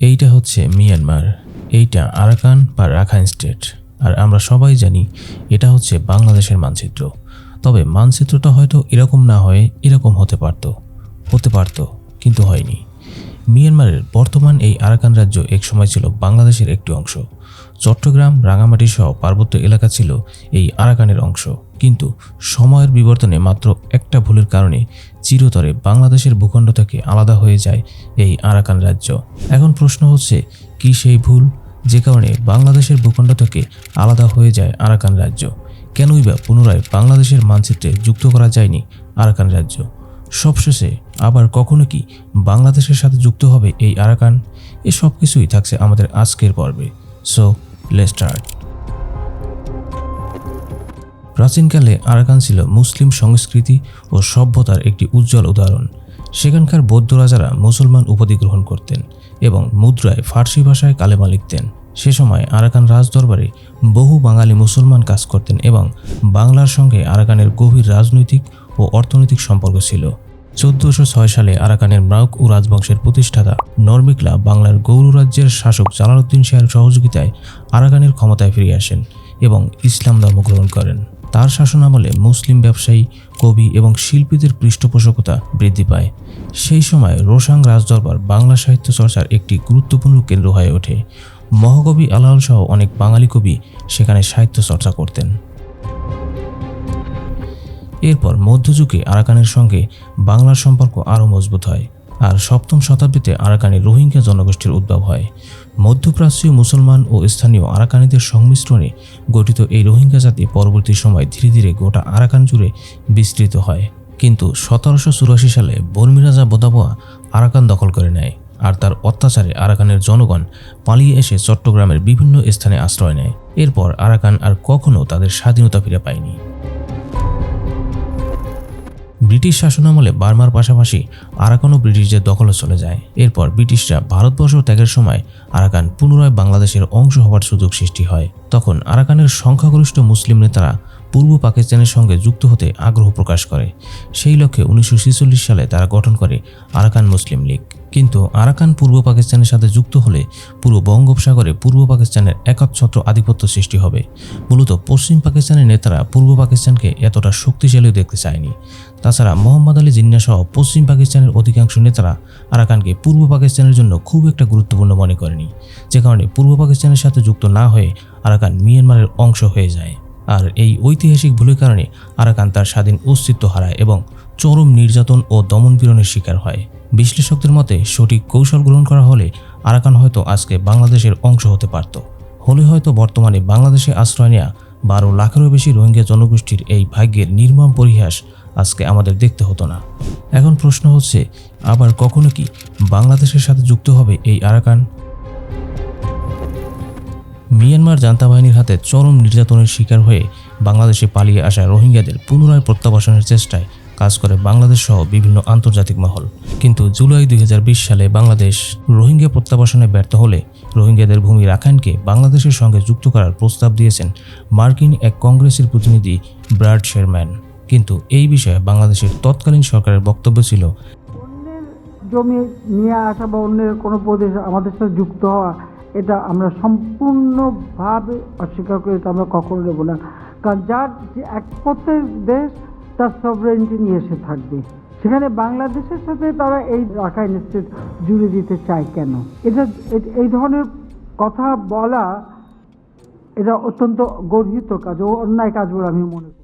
এইটা হচ্ছে মিয়ানমার, এইটা আরাকান বা রাখাইন স্টেট। আর আমরা সবাই জানি এটা হচ্ছে বাংলাদেশের মানচিত্র। তবে মানচিত্রটা হয়তো এরকম না হয়ে এরকম হতে পারত। হতে পারত, কিন্তু হয়নি। মিয়ানমারের বর্তমান এই আরাকান রাজ্য একসময় ছিল বাংলাদেশের একটি অংশ। চট্টগ্রাম, রাঙামাটি সহ পার্বত্য এলাকা ছিল এই আরাকানের অংশ। কিন্তু সময়ের বিবর্তনে মাত্র একটা ভুলের কারণে চিরতরে বাংলাদেশের ভূখণ্ড থেকে আলাদা হয়ে যায় এই আরাকান রাজ্য। এখন প্রশ্ন হচ্ছে, কি সেই ভুল যে কারণে বাংলাদেশের ভূখণ্ড থেকে আলাদা হয়ে যায় আরাকান রাজ্য? কেনই বা পুনরায় বাংলাদেশের মানচিত্রে যুক্ত করা যায়নি আরাকান রাজ্য? সবশেষে আবার কখনো কি বাংলাদেশের সাথে যুক্ত হবে এই আরাকান? এ সব কিছুই থাকছে আমাদের আজকের পর্বে। সো লে স্টার্ট প্রাচীনকালে আরাকান ছিল মুসলিম সংস্কৃতি ও সভ্যতার একটি উজ্জ্বল উদাহরণ। সেখানকার বৌদ্ধ রাজারা মুসলমান উপাধি গ্রহণ করতেন এবং মুদ্রায় ফার্সি ভাষায় কালেমা লিখতেন। সে সময় আরাকান রাজদরবারে বহু বাঙালি মুসলমান কাজ করতেন এবং বাংলার সঙ্গে আরাকানের গভীর রাজনৈতিক ও অর্থনৈতিক সম্পর্ক ছিল। চোদ্দশো ছয় সালে আরাকানের মাউক ও রাজবংশের প্রতিষ্ঠাতা নর্মিকলা বাংলার গৌর রাজ্যের শাসক জালালউদ্দিন শাহের সহযোগিতায় আরাকানের ক্ষমতায় ফিরে আসেন এবং ইসলাম ধর্ম গ্রহণ করেন। তার শাসনামলে মুসলিম ব্যবসায়ী, কবি এবং শিল্পীদের পৃষ্ঠপোষকতা বৃদ্ধি পায়। সেই সময় রোসাং রাজদরবার বাংলা সাহিত্য চর্চার একটি গুরুত্বপূর্ণ কেন্দ্র হয়ে ওঠে। মহাকবি আলাউল সহ অনেক বাঙালি কবি সেখানে সাহিত্য চর্চা করতেন। এরপর মধ্যযুগে আরাকানের সঙ্গে বাংলার সম্পর্ক আরও মজবুত হয় আর সপ্তম শতাব্দীতে আরাকানে রোহিঙ্গা জনগোষ্ঠীর উদ্ভব হয়। মধ্যপ্রাচ্যীয় মুসলমান ও স্থানীয় আরাকানিদের সংমিশ্রণে গঠিত এই রোহিঙ্গা জাতি পরবর্তী সময় ধীরে ধীরে গোটা আরাকান জুড়ে বিস্তৃত হয়। কিন্তু সতেরোশো চুরাশি সালে বর্মী রাজা বোদাবোয়া আরাকান দখল করে নেয় আর তার অত্যাচারে আরাকানের জনগণ পালিয়ে এসে চট্টগ্রামের বিভিন্ন স্থানে আশ্রয় নেয়। এরপর আরাকান আর কখনও তাদের স্বাধীনতা ফিরে পায়নি। ব্রিটিশ শাসনামলে বার্মার পাশাপাশি আরাকানও ব্রিটিশদের দখলে চলে যায়। এরপর ব্রিটিশরা ভারতবর্ষ ত্যাগের সময় আরাকান পুনরায় বাংলাদেশের অংশ হওয়ার সুযোগ সৃষ্টি হয়। তখন আরাকানের সংখ্যাগরিষ্ঠ মুসলিম নেতারা পূর্ব পাকিস্তানের সঙ্গে যুক্ত হতে আগ্রহ প্রকাশ করে। সেই লক্ষ্যে উনিশশো সালে তারা গঠন করে আরাকান মুসলিম লীগ। কিন্তু আরাকান পূর্ব পাকিস্তানের সাথে যুক্ত হলে পুরো বঙ্গোপসাগরে পূর্ব পাকিস্তানের একচ্ছত্র আধিপত্য সৃষ্টি হবে। মূলত পশ্চিম পাকিস্তানের নেতারা পূর্ব পাকিস্তানকে এতটা শক্তিশালী দেখতে চায়নি। তাছাড়া মোহাম্মদ আলী জিন্না সহ পশ্চিম পাকিস্তানের অধিকাংশ নেতারা আরাকানকে পূর্ব পাকিস্তানের জন্য খুব একটা গুরুত্বপূর্ণ মনে করেনি। যে কারণে পূর্ব পাকিস্তানের সাথে যুক্ত না হয়ে আরাকান মিয়ানমারের অংশ হয়ে যায়। আর এই ঐতিহাসিক ভুলের কারণে আরাকান তার স্বাধীন অস্তিত্ব হারায় এবং চরম নির্যাতন ও দমনপীড়নের শিকার হয়। বিশ্লেষকদের মতে, সঠিক কৌশল গ্রহণ করা হলে আরাকান হয়তো আজকে বাংলাদেশের অংশ হতে পারত। হলে হয়তো বর্তমানে বাংলাদেশে আশ্রয় নেওয়া বারো লাখেরও বেশি রোহিঙ্গা জনগোষ্ঠীর এই ভাগ্যের নির্মম পরিহাস আজকে আমাদের দেখতে হতো না। এখন প্রশ্ন হচ্ছে, আবার কখনো কি বাংলাদেশের সাথে যুক্ত হবে এই আরাকান? মিয়ানমার জান্তা বাহিনীর হাতে চরম নির্যাতনের শিকার হয়ে বাংলাদেশে পালিয়ে আসা রোহিঙ্গাদের পুনরায় প্রত্যাবাসনের চেষ্টায় কাজ করে বাংলাদেশ সহ বিভিন্ন আন্তর্জাতিক মহল। কিন্তু জুলাই দু হাজার বিশ সালে বাংলাদেশ রোহিঙ্গা প্রত্যাবাসনে ব্যর্থ হলে রোহিঙ্গাদের ভূমি রাখাইনকে বাংলাদেশের সঙ্গে যুক্ত করার প্রস্তাব দিয়েছেন মার্কিন এক কংগ্রেসের প্রতিনিধি ব্রাড শেরম্যান। কিন্তু এই বিষয়ে বাংলাদেশের তৎকালীন সরকারের বক্তব্য ছিল জমি নিয়ে আসা বা অন্যের কোনো প্রদেশ আমাদের সাথে যুক্ত হওয়া, এটা আমরা সম্পূর্ণভাবে অস্বীকার করে, এটা আমরা কখনো নেব না। কারণ যার যে এক প্রত্যেক দেশ তার সবরেন্টি নিয়ে এসে থাকবে। সেখানে বাংলাদেশের সাথে তারা এই রাখাইন স্টেট জুড়ে দিতে চায় কেন? এটা এই ধরনের কথা বলা এটা অত্যন্ত গর্হিত কাজ ও অন্যায় কাজ বলে আমি মনে করি।